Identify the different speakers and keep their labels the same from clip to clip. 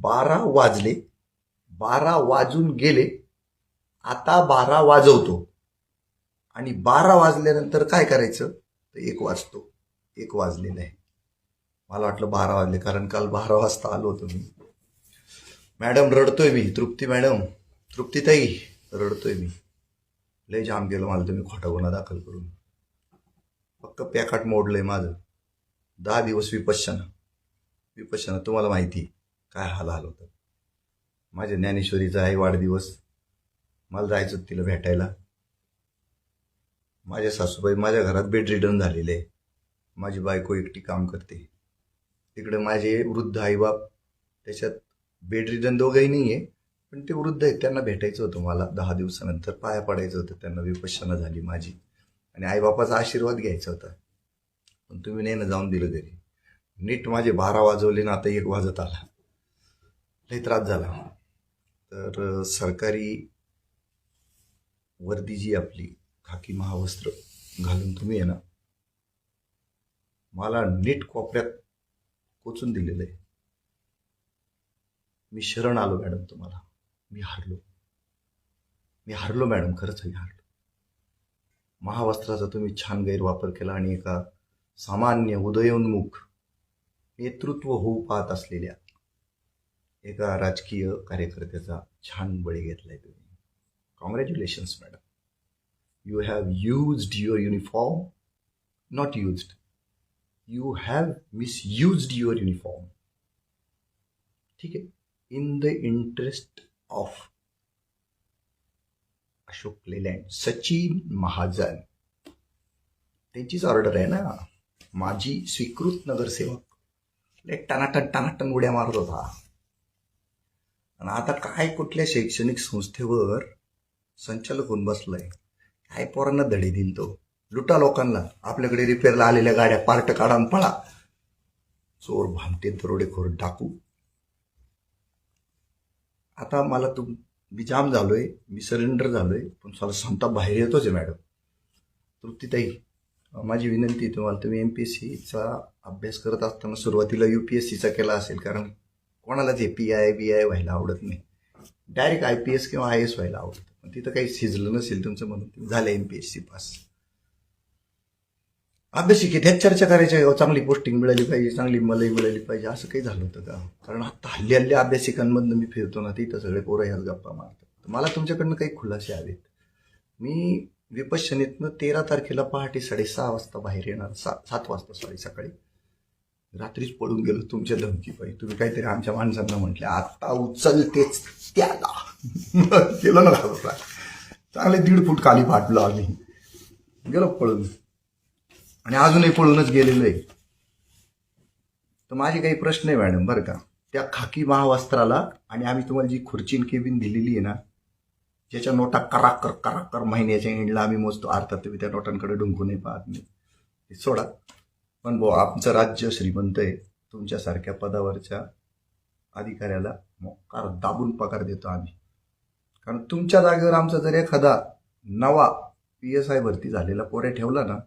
Speaker 1: बारा वाजले. बारा वाजून गेले. आता बारा वाजवतो. आणि बारा वाजल्यानंतर काय करायचं? तर एक वाजतो. एक वाजलेलं आहे मला वाटलं बारा वाजले कारण काल बारा वाजता आलो होतो मी. मॅडम रडतोय मी. तृप्ती मॅडम. तृप्तीताई रडतोय मी. लय जाम केलं मला तुम्ही खोटा गुन्हा दाखल करून. फक्त पॅकाट मोडलंय माझं. दहा दिवस विपश्चना विपश्चना तुम्हाला माहिती आहे, काय हाल हाल होतं? माझ्या ज्ञानेश्वरीचा आहे वाढदिवस. मला जायचं होतं तिला भेटायला. माझ्या सासूबाई माझ्या घरात बेडरिडन झालेले आहे. माझी बायको एकटी काम करते. तिकडे माझे वृद्ध आईबाप त्याच्यात बेडरिडन दोघंही नाही आहे पण ते वृद्ध आहेत त्यांना भेटायचं होतं मला. दहा दिवसानंतर पाया पडायचं होतं त्यांना विपश्यना झाली माझी. आणि आईबापाचा आशीर्वाद घ्यायचा होता. पण तुम्ही नाही ना जाऊन दिलं तरी नीट माझे बारा वाजवले ना आता एक वाजत आला. लई त्रास झाला. तर सरकारी वर्दी जी आपली खाकी महावस्त्र घालून तुम्ही आहे ना मला नीट कोपऱ्यात कोचून दिलेलं आहे. मी शरण आलो मॅडम तुम्हाला. मी हारलो. मी हारलो मॅडम खरंच मी हारलो. महावस्त्राचा तुम्ही छान गैरवापर केला आणि एका सामान्य उदयोन्मुख नेतृत्व होऊ पाहत असलेल्या एका राजकीय कार्यकर्त्याचा छान बळी घेतलाय तुम्ही. Congratulations madam you have used your uniform not used you have misused your uniform ठीक आहे. In the interest of Ashok Leyland Sachin Mahajan त्यांचीच ऑर्डर आहे ना. माझी स्वीकृत नगरसेवक. लाईक टनाटन टनाटन उड्या मारत होता. आणि आता काय कुठल्या शैक्षणिक संस्थेवर संचालक होऊन बसलाय? काय पोरांना धडे दिल तो? लुटा लोकांना. आपल्याकडे रिपेअरला आलेल्या गाड्या पार्ट काढा पळा. चोर भामटे दरोडेखोर डाकू. आता मला तुम मी जाम झालोय मी सरेंडर झालोय पण मला संताप बाहेर येतोच आहे मॅडम तृप्तीताई माझी विनंती तुम्हाला तुम्ही एम पी एस सीचा अभ्यास करत असताना सुरुवातीला यू पी एस सीचा केला असेल कारण कोणालाच हे पी आय बी आय व्हायला आवडत नाही. डायरेक्ट आय पी एस किंवा आय एस व्हायला आवडतं. पण तिथं काही शिजलं नसेल तुमचं म्हणून झालं M P S C pass अभ्यासिकेत ह्याच चर्चा करायच्या चांगली पोस्टिंग मिळाली पाहिजे चांगली मलई मिळाली पाहिजे. असं काही झालं होतं का? कारण आता हल्ली हल्ली अभ्यासिकांमधनं मी फिरतो ना तिथं सगळे पोरं ह्याच गप्पा मारतात. तर मला तुमच्याकडनं काही खुलासे हवेत. मी विपश्यनेतनं तेरा तारखेला पहाटे साडेसहा वाजता बाहेर येणार. सा सात वाजता सॉरी सकाळी. रात्रीच पडून गेलो तुमच्या धमकी पाहिजे तुम्ही काहीतरी आमच्या माणसांना म्हटले आता उचलतेच त्याला. केलं ना घाबरला चांगले दीड फूट खाली फाटलो आम्ही. गेलो पळून. आणि अजूनही पळूनच गेलेलो आहे. तर माझे काही प्रश्न आहे मॅडम बरं का? त्या खाकी महावस्त्राला आणि आम्ही तुम्हाला जी खुर्चीन केबिन दिलेली आहे ना ज्याच्या नोटा कराकर कराकर महिन्याच्या एंडला आम्ही मोजतो. अर्थात तुम्ही त्या नोटांकडे डुंकूनही पाहत. नाही ते सोडा. पण बो आमचं राज्य श्रीमंत आहे. तुमच्यासारख्या पदावरच्या अधिकाऱ्याला मोकार दाबून पगार देतो आम्ही. कारण तुमच्या जागेवर आमचा जर एखादा नवा पी एस आय भरती झालेला पोरे ठेवला ना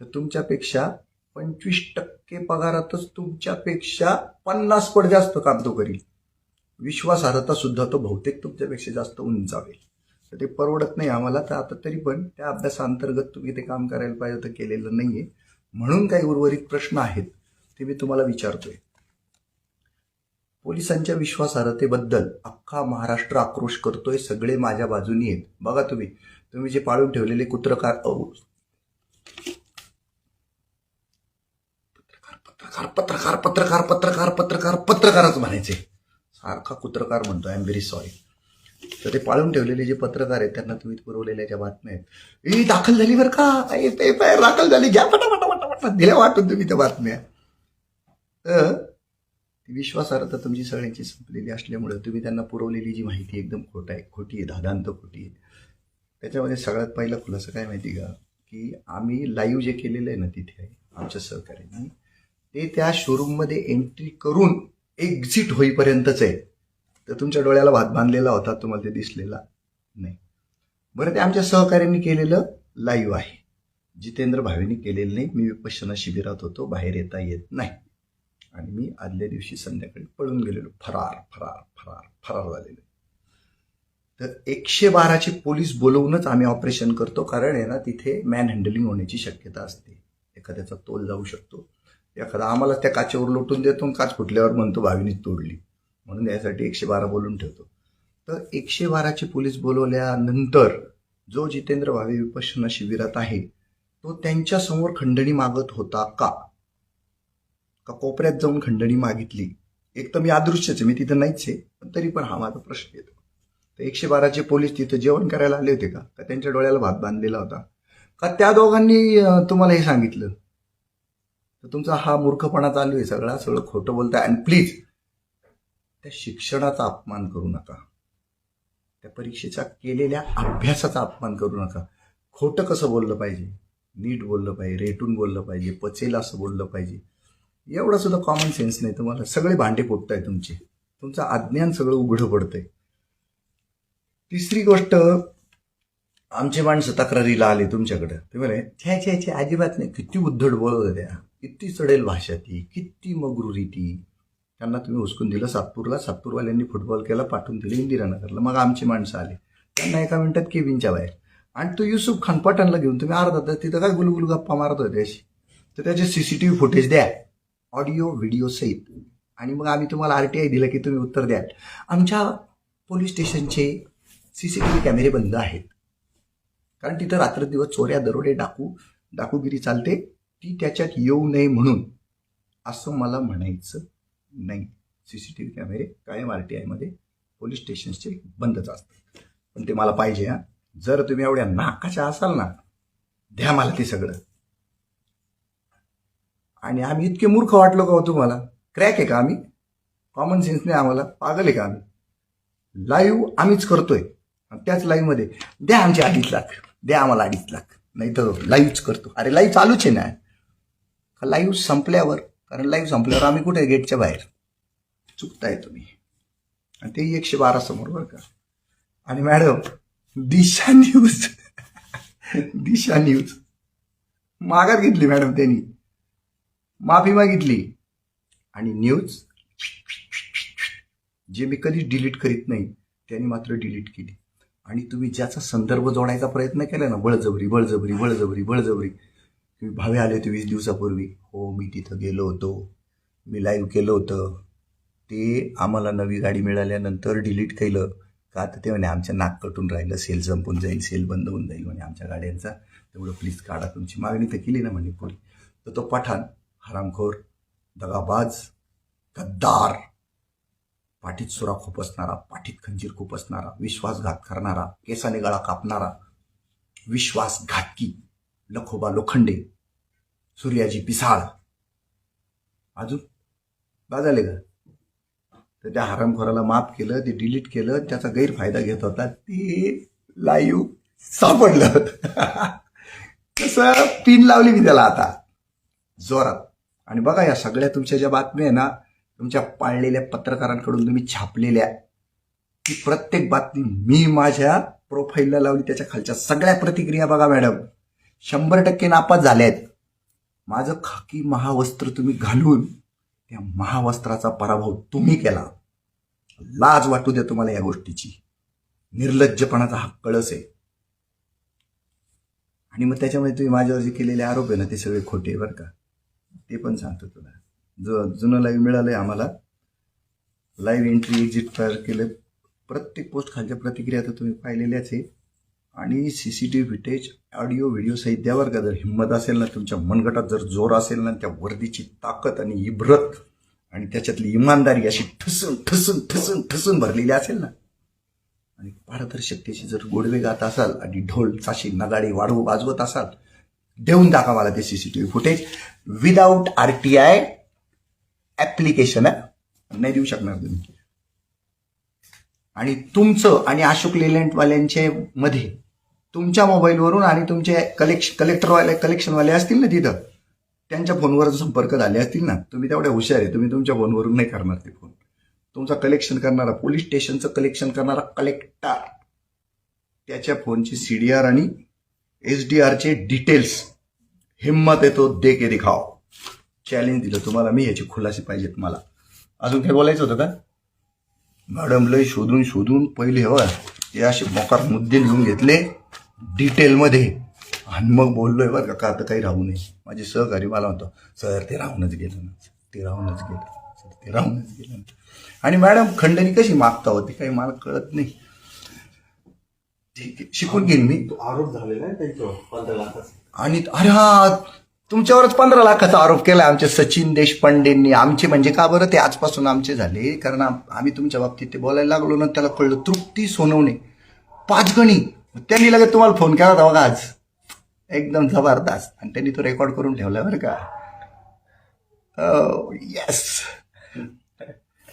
Speaker 1: तर तुमच्यापेक्षा पंचवीस टक्के पगारातच तुमच्यापेक्षा पन्नास पट जास्त काम तो करील. विश्वासार्हता सुद्धा तो बहुतेक तुमच्यापेक्षा जास्त उंचावेल तर ते परवडत नाही आम्हाला. तर आता तरी पण त्या अभ्यासाअंतर्गत तुम्ही ते काम करायला पाहिजे तर केलेलं नाही आहे म्हणून काही उर्वरित प्रश्न आहेत ते मी तुम्हाला विचारतोय. पोलिसांच्या विश्वासार्हतेबद्दल अख्खा महाराष्ट्र आक्रोश करतोय सगळे माझ्या बाजूनी आहेत. बघा तुम्ही तुम्ही जे पाळून ठेवलेले कुत्रकार पत्रकार पत्रकार पत्रकार पत्रकार पत्रकार पत्रकारच म्हणायचे. सारखा कुत्रकार म्हणतो आय एम व्हेरी सॉरी तर ते पाळून ठेवलेले जे पत्रकार आहेत त्यांना तुम्ही पुरवलेल्या ज्या बातम्या आहेत. ए दाखल झाली बरं का? दाखल झाली घ्या पटा दिल्या वाटून तुम्ही त्या बातम्या. तर ती विश्वासार्हता तुमची सगळ्यांची संपलेली असल्यामुळे तुम्ही त्यांना पुरवलेली जी माहिती एकदम खोट आहे खोटी आहे दादांत खोटी आहे. त्याच्यामध्ये सगळ्यात पहिला खुलासा काय माहिती का? की आम्ही लाईव्ह जे केलेलं आहे ना तिथे आमच्या सहकार्याने ते त्या शोरूममध्ये एंट्री करून एक्झिट होईपर्यंतच आहे. तर तुमच्या डोळ्याला भात बांधलेला होता तुम्हाला ते दिसलेला नाही. बरं ते आमच्या सहकार्यांनी केलेलं लाईव्ह आहे. जितेंद्र भावेने केलेलं नाही. मी विपश्यना शिबिरात होतो. बाहेर येता येत नाही. आणि मी आदल्या दिवशी संध्याकाळी पळून गेलेलो. फरार फरार फरार फरार झालेलो. तर एकशे बाराचे पोलीस बोलवूनच आम्ही ऑपरेशन करतो. कारण आहे ना तिथे मॅन हँडलिंग होण्याची शक्यता असते. एखाद्याचा तोल जाऊ शकतो. एखादा आम्हाला त्या काचेवर लोटून देतो आणि काच फुटल्यावर म्हणतो भावीनीच तोडली. म्हणून यासाठी एकशे बारा बोलून ठेवतो. तर एकशे बाराचे पोलीस बोलवल्यानंतर जो जितेंद्र भावे विपश्यना शिबिरात आहे तो त्यांच्यासमोर खंडणी मागत होता का? का कोपऱ्यात जाऊन खंडणी मागितली? एक तर मी अदृश्यच मी तिथं नाहीच आहे पण तरी पण हा माझा प्रश्न येतो. तर एकशे बाराचे पोलीस तिथं जेवण करायला आले होते का? का त्यांच्या डोळ्याला भात बांधलेला होता? का त्या दोघांनी तुम्हाला हे सांगितलं? तर तुमचा हा मूर्खपणा चालू आहे सगळा सगळं खोटं बोलता अँड प्लीज त्या शिक्षणाचा अपमान करू नका. त्या परीक्षेचा केलेल्या अभ्यासाचा अपमान करू नका. खोटं कसं बोललं पाहिजे? नीट बोललं पाहिजे रेटून बोललं पाहिजे पचेल असं बोललं पाहिजे. एवढं सुद्धा कॉमन सेन्स नाही तुम्हाला. सगळे भांडे फोडताय तुमचे. तुमचं अज्ञान सगळं उघडं पडतंय. तिसरी गोष्ट आमचे माणसं तक्रारीला आले तुमच्याकडं. ते म्हणे छ्या छ्या छ्या अजिबात नाही. किती उद्धट बोलत त्या किती चढेल भाषा ती किती मगरुरी ती त्यांना तुम्ही हुसकून दिलं सातपूरला. सातपूरवाल्यांनी फुटबॉल केला पाठवून दिलं इंदिरानगरला. मग आमची माणसं आले. त्यांना एका मिनिटात केबिनच्या बाहेर. आणि तो युसुफ खान पठाणला घेऊन तुम्ही अर्धा तास तिथं काय गुलगुल गप्पा मारत होते अशी. तर त्याचे सीसीटीव्ही फुटेज द्या. ऑडिओ व्हिडिओ सहित. आणि मग आम्ही तुम्हाला आरटीआय दिलं की तुम्ही उत्तर द्याल. आमच्या पोलीस स्टेशनचे सीसीटीव्ही कॅमेरे बंद आहेत. कारण तिथं रात्रदिवस चोऱ्या दरोडे डाकू डाकूगिरी चालते. ती त्याच्यात येऊ नये म्हणून. असं मला म्हणायचं नाही. सीसीटीव्ही कॅमेरे कायम आर टी आयमध्ये पोलीस स्टेशनचे बंदच असतात. पण ते मला पाहिजे हा. जर तुम्ही एवढ्या नाकाच्या असाल ना द्या मला ते सगळं. आणि आम्ही इतके मूर्ख वाटलो का हो तुम्हाला? क्रॅक आहे का आम्ही? कॉमन सेन्स नाही आम्हाला. पागल आहे का आम्ही? लाईव्ह आम्हीच करतोय. त्याच लाईव्हमध्ये द्या आमचे अडीच लाख. द्या आम्हाला अडीच लाख. नाही तर लाईव्हच करतो. अरे लाईव्ह चालूच आहे ना. लाईव्ह संपल्यावर? कारण लाईव्ह संपल्यावर आम्ही कुठे? गेटच्या बाहेर. चुकताय तुम्ही. आणि ते एकशे बारा समोर बरं का. आणि madam Disha news Disha news माघार घेतली मॅडम त्यांनी. माफी मागितली. आणि न्यूज जे मी कधीच डिलीट करीत नाही त्यांनी मात्र डिलीट केली. आणि तुम्ही ज्याचा संदर्भ जोडायचा प्रयत्न केला ना बळजबरी बळजबरी बळजबरी बळजबरी. तुम्ही भावे आले होते वीस दिवसापूर्वी. हो मी तिथं गेलो होतो. मी लाईव्ह केलं होतं. ते आम्हाला नवी गाडी मिळाल्यानंतर डिलीट केलं. का तर ते म्हणे आमच्या नाक कटून राहिलं सेल संपून जाईल सेल बंद होऊन जाईल म्हणे आमच्या गाड्यांचा. तेवढं प्लीज काढा तुमची मागणी तर केली ना म्हणे कोणी. तर तो पठाण हरामखोर दगाबाज गद्दार पाठीत सुरा खुपसणारा पाठीत खंजीर खुपसणारा विश्वासघात करणारा केसाने गळा कापणारा विश्वासघातकी लखोबा लोखंडे सूर्याजी पिसाळ. अजून? झाले का? तर त्या हरामखोराला माफ केलं ते डिलीट केलं त्याचा गैरफायदा घेत होता. ते लाईव्ह सापडलं. तसं पिन लावली मी त्याला आता. जोरात. आणि बघा या सगळ्या तुमच्या ज्या बातम्या आहे ना तुमच्या पाळलेल्या पत्रकारांकडून तुम्ही छापलेल्या ती प्रत्येक बातमी मी माझ्या प्रोफाईलला लावली त्याच्या खालच्या सगळ्या प्रतिक्रिया बघा मॅडम. शंभर टक्के नापास झाल्या आहेत माझं खाकी महावस्त्र तुम्ही घालून त्या महावस्त्राचा पराभव तुम्ही केला. लाज वाटू द्या तुम्हाला या गोष्टीची. निर्लज्जपणाचा हा कळस आहे. आणि मग त्याच्यामध्ये तुम्ही माझ्यावर जे केलेले आरोप आहे ना ते सगळे खोटे बरं का. ते पण सांगतो तुला. जो जुनं लाईव्ह आहे आम्हाला लाईव्ह एंट्री एक्झिट फायर केलं प्रत्येक पोस्ट खालच्या प्रतिक्रिया तर तुम्ही पाहिलेल्याच आहे. आणि C C T V footage audio video सहित द्यावर का जर हिंमत असेल ना तुमच्या मनगटात जर जोर असेल ना त्या वर्दीची ताकद आणि इब्रत आणि त्याच्यातली इमानदारी अशी ठसून ठसून ठसून ठसून भरलेली असेल ना आणि पारदर्शकतेची जर गोडवे गात असाल आणि ढोल चाशी नगाडी वाढवू वाजवत असाल देऊन टाका मला ते V footage without R T I application नाही देऊ शकणार तुम्ही. आणि तुमचं आणि अशोक लेलँडवाल्यांचे मध्ये तुमच्या मोबाईलवरून आणि तुमचे कलेक्श कलेक्टरवाले कलेक्शनवाले असतील ना तिथं त्यांच्या फोनवर संपर्क झाले असतील ना तुम्ही तेवढ्या हुशार आहे. तुम्ही तुमच्या फोनवरून नाही करणार ते फोन तुमचा कलेक्शन करणारा पोलीस स्टेशनचं कलेक्शन करणारा कलेक्टर त्याच्या फोनची सी डी आर आणि एस डी आरचे डिटेल्स हिम्मत येतो दे के दिखाओ. चॅलेंज दिलं तुम्हाला मी याची खुलासे पाहिजेत मला अजून काही बोलायचं होतं का? मॅडम लय शोधून शोधून पहिले हवं हे असे मोकार मुद्दे लिहून घेतले. डिटेलमध्ये. आणि मग बोललोय बरं का का आता काही राहू नये. माझे सहकारी मला म्हणतो सर ते राहूनच गेलं ना. ते राहूनच गेलं सर ते राहूनच गेलं ना. आणि मॅडम खंडणी कशी मागता होती काही मला कळत नाही. ठीक आहे शिकून घेईन मी.
Speaker 2: तो आरोप झालेला आहे त्यांच्यावर पंधरा लाखाचा.
Speaker 1: आणि अरे हा तुमच्यावरच पंधरा लाखाचा आरोप केला आमच्या सचिन देशपांडेंनी. आमचे म्हणजे का बरं? ते आजपासून आमचे झाले. कारण आम- आम्ही तुमच्या बाबतीत ते बोलायला लागलो ना त्याला कळलं तृप्ती सोनवणे. पाच गणी त्यांनी लगेच तुम्हाला फोन केला होता बघा आज. एकदम जबरदस्त. आणि त्यांनी तो रेकॉर्ड करून ठेवला बरं का. Oh, येस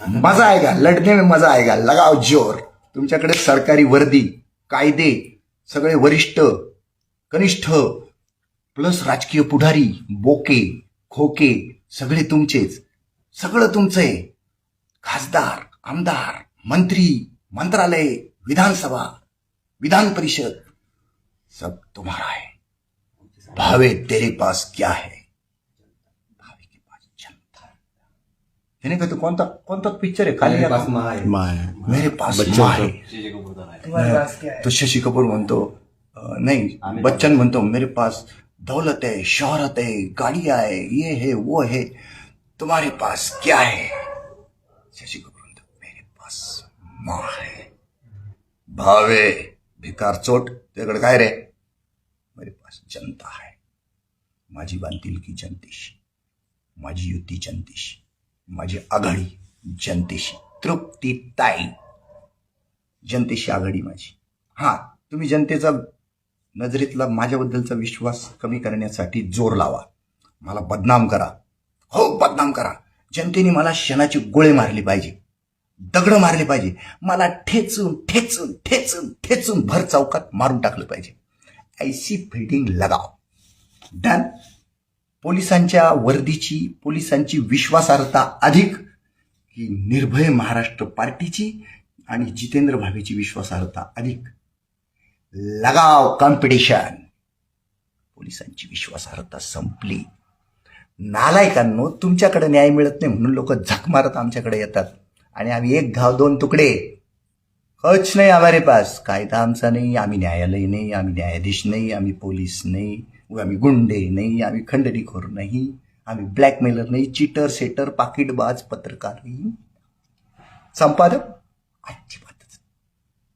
Speaker 1: मजा आएगा लढणे में मजा का? लगाव जोर. तुमच्याकडे सरकारी वर्दी कायदे सगळे वरिष्ठ कनिष्ठ प्लस राजकीय पुढारी बोके खोके सगळे तुमचेच. सगळं तुमचं आहे खासदार आमदार मंत्री मंत्रालय विधानसभा विधान परिषद। सब तुम्हारा है। भावे तेरे पास क्या है? भावे के पास जनता है. त्याने का तो कोणता कोणता पिक्चर आहे खाली
Speaker 2: पास माँ है।
Speaker 1: मेरे पास माँ है।
Speaker 2: आहे
Speaker 1: तो शशी कपूर म्हणतो अं, नाही बच्चन म्हणतो मेरे पास दौलत है शोहरत है गाड़िया है ये है वो है। तुम्हारे पास क्या है? शशि कपूर म्हणतो मेरे पास माँ है। भावे भिकार चोट त्याकडे काय रे? मेरे पास जनता आहे. माझी बांधिलकी जनतेशी माझी युती जनतेशी माझी आघाडी जनतेशी तृप्ती ताई. जनतेशी आघाडी माझी. हां तुम्ही जनतेचा नजरेतला माझ्याबद्दलचा विश्वास कमी करण्यासाठी जोर लावा. मला बदनाम करा. हो बदनाम करा. जनतेने मला क्षणाचे गोळे मारले पाहिजे. दगड मारले पाहिजे. मला ठेचून ठेचून ठेचून ठेचून भर चौकात मारून टाकलं पाहिजे. ऐसी फिल्डिंग लगाव. डन पोलिसांच्या वर्दीची पोलिसांची विश्वासार्हता अधिक की निर्भय महाराष्ट्र पार्टीची आणि जितेंद्र भावेची विश्वासार्हता अधिक. लगाव कॉम्पिटिशन पोलिसांची विश्वासार्हता संपली. नालायकांनो तुमच्याकडे न्याय मिळत नाही म्हणून लोक झक मारत आमच्याकडे येतात. आणि आम्ही एक घाव दोन तुकडे. कच नाही हमारे पास. कायदा आमचा नाही आम्ही न्यायालय नाही आम्ही न्यायाधीश नाही आम्ही पोलीस नाही आम्ही गुंडे नाही आम्ही खंडणीखोर नाही आम्ही ब्लॅकमेलर नाही चिटर सेटर पाकिटबाज पत्रकार नाही. संपादक? अजिबातच.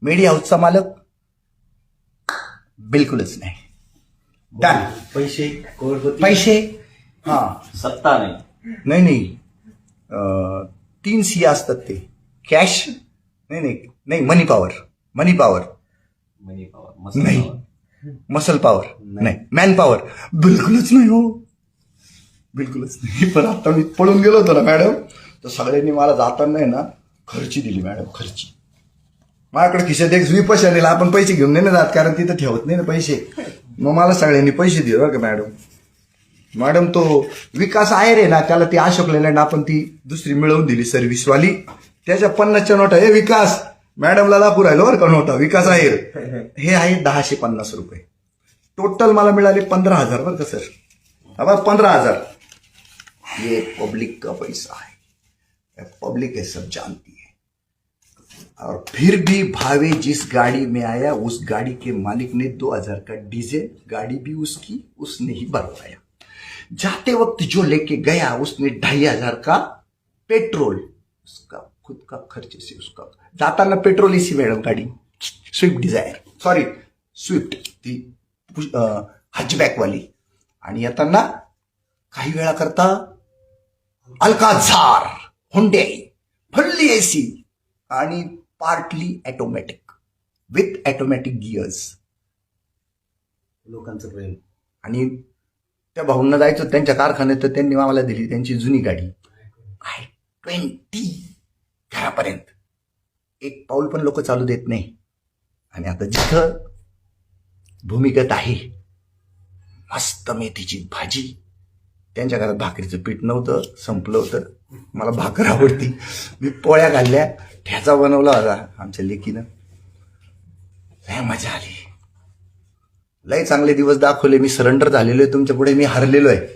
Speaker 1: मीडिया हाऊसचा मालक? बिलकुलच नाही. डन
Speaker 2: पैसे
Speaker 1: पैसे? हा.
Speaker 2: सत्ता नाही.
Speaker 1: नाही तीन सी असतात ते. कॅश नाही नाही नाही money power money power
Speaker 2: money power
Speaker 1: नाही. मसल पॉवर
Speaker 2: नाही.
Speaker 1: मॅन पॉवर बिलकुलच नाही हो. बिलकुलच नाही. पण आता मी पळून गेलो होतो ना मॅडम तर सगळ्यांनी मला जाताना आहे ना खर्ची दिली मॅडम खर्ची. माझ्याकडे खिशात एक स्वीप आलेला आपण पैसे घेऊन नाही ना जात कारण तिथं ठेवत नाही ना पैसे. मग मला सगळ्यांनी पैसे दिले बरं का मॅडम मॅडम तो विकास आहे रे ना त्याला ती अशोक लेलँड आपण ती दुसरी मिळवून दिली सर्व्हिसवाली. त्याच्या पन्नासच्या नोटा हे विकास! मॅडमला दाखवू राहिलो बरं का नोटा विकास आहे. हे आहे दहाशे पन्नास रुपये. टोटल मला मिळाले पंधरा हजार बरं का सर? हा पंधरा हजार. ये पब्लिक का पैसा है पब्लिक है सब जानती है और फिर भी भावे जिस गाड़ी में आया उस गाड़ी के मालिक ने दो हजार का डीजे गाड़ी भी उसकी उसने ही भरवाया। जाते वक्त जो लेके गया उसने ढाई हजार का पेट्रोल उसका खुद का खर्च से उसका. जाताना पेट्रोल इसी मॅडम गाडी. स्विफ्ट डिझायर सॉरी स्विफ्ट ती हजबॅकवाली आणि येताना काही वेळा करता अल्काझार हुंडे फुल्ली एसी आणि partly automatic with automatic gears
Speaker 2: लोकांचं प्रेम.
Speaker 1: आणि त्या भाऊंना जायचं त्यांच्या कारखान्यात तर त्यांनी आम्हाला दिली त्यांची जुनी गाडी. आय ट्वेंटी घरापर्यंत. एक पाऊल पण लोक चालू देत नाही. आणि आता जिथं भूमिगत आहे मस्त मेथीची भाजी. त्यांच्या घरात भाकरीचं पीठ नव्हतं संपलं होतं. मला भाकर आवडती. मी पोळ्या घालल्या ठ्याचा बनवला होता आमच्या लेकीनं. लय मजा आली. लय चांगले दिवस दाखवले मी सरेंडर झालेलो आहे तुमच्यापुढे मी हरलेलो आहे.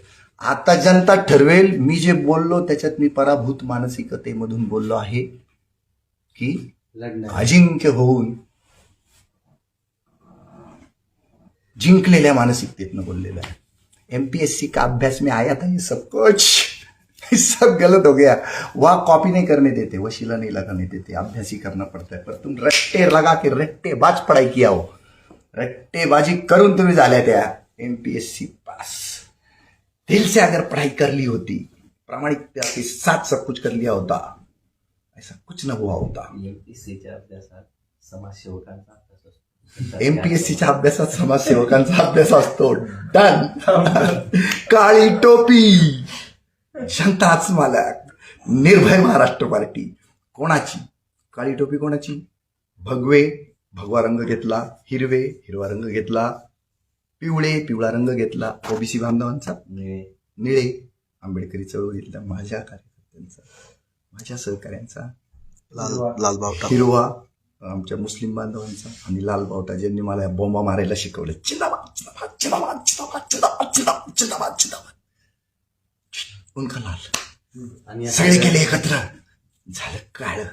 Speaker 1: आता जनता ठरवेल मी जे बोललो त्याच्यात मी पराभूत मानसिकतेमधून बोललो आहे की अजिंक्य होऊन जिंकलेल्या मानसिकतेतनं बोललेलं है एमपीएससी का अभ्यास में आया था ये सब कुछ. सब गलत हो गया. वहां कॉपी नहीं करने देते वशीला नहीं लगाने देते अभ्यास ही करना पड़ता है पर तुम रट्टे लगा के रट्टे बाज पढ़ाई किया हो. रट्टेबाजी करून तुम्ही झाल्या त्या. MPSC pass. दिल से अगर पढ़ाई कर ली होती. प्रामाणिकता के साथ सब कुछ कर लिया होता. ऐसा कुछ न हुआ होता.
Speaker 2: एमपीसीच्या अभ्यासात समाजसेवकांचा अभ्यास असतो.
Speaker 1: एमपीएससीच्या अभ्यासात समाजसेवकांचा अभ्यास असतो. डन काळी टोपी. जनताच मालक. निर्भय महाराष्ट्र पार्टी. कोणाची? काळी टोपी कोणाची? भगवे. भगवा रंग घेतला हिरवे हिरवा रंग घेतला पिवळे पिवळा रंग घेतला ओबीसी बांधवांचा
Speaker 2: निळे.
Speaker 1: निळे आंबेडकरी चळवळीतल्या माझ्या कार्यकर्त्यांचा माझ्या सहकाऱ्यांचा.
Speaker 3: लाल लाल बावटा.
Speaker 1: हिरवा आमच्या मुस्लिम बांधवांचा. आणि लाल बावटा ज्यांनी मला या बॉम्बा मारायला शिकवलं. चिंदाबाद चिंदाबाद चिंदाबाद चिंदाबाद चिंदाबाद चिंदाबाद चिंदाबाद चिंदाबाद उनका लाल. सगळे गेले एकत्र. झालं काळ.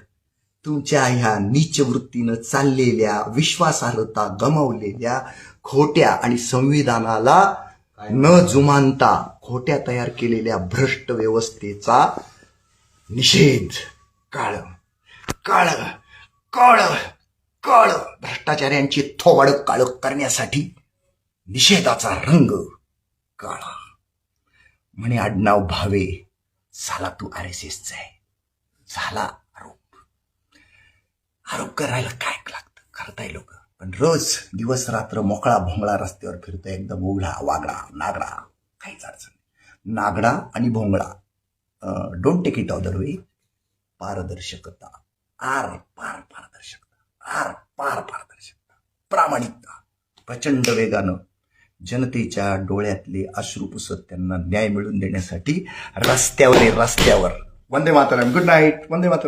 Speaker 1: तुमच्या ह्या नीच वृत्तीनं चाललेल्या विश्वासार्हता गमावलेल्या खोट्या आणि संविधानाला न जुमानता खोट्या तयार केलेल्या भ्रष्ट व्यवस्थेचा निषेध. काळ काळ काळ काळ. भ्रष्टाचार्यांची थोबाड काळ करण्यासाठी निषेधाचा रंग काळा. म्हणे आडनाव भावे झाला तू आर एस एसचा आहे. झाला आरोप. आरोप करायला काय लागतं? करताय लोक. पण रोज दिवस रात्र मोकळा भोंगळा रस्त्यावर फिरतोय एकदम उघडा वागडा नागडा. काहीच अडचण नागडा आणि भोंगळा. Don't take it other way पारदर्शकता. आर पार पारदर्शकता. आर पार पारदर्शकता. प्रामाणिकता. प्रचंड वेगानं जनतेच्या डोळ्यातले अश्रू पुसत त्यांना न्याय मिळवून देण्यासाठी रस्त्यावर रस्त्यावर. वंदे मातरम. गुड नाईट वंदे मातरम.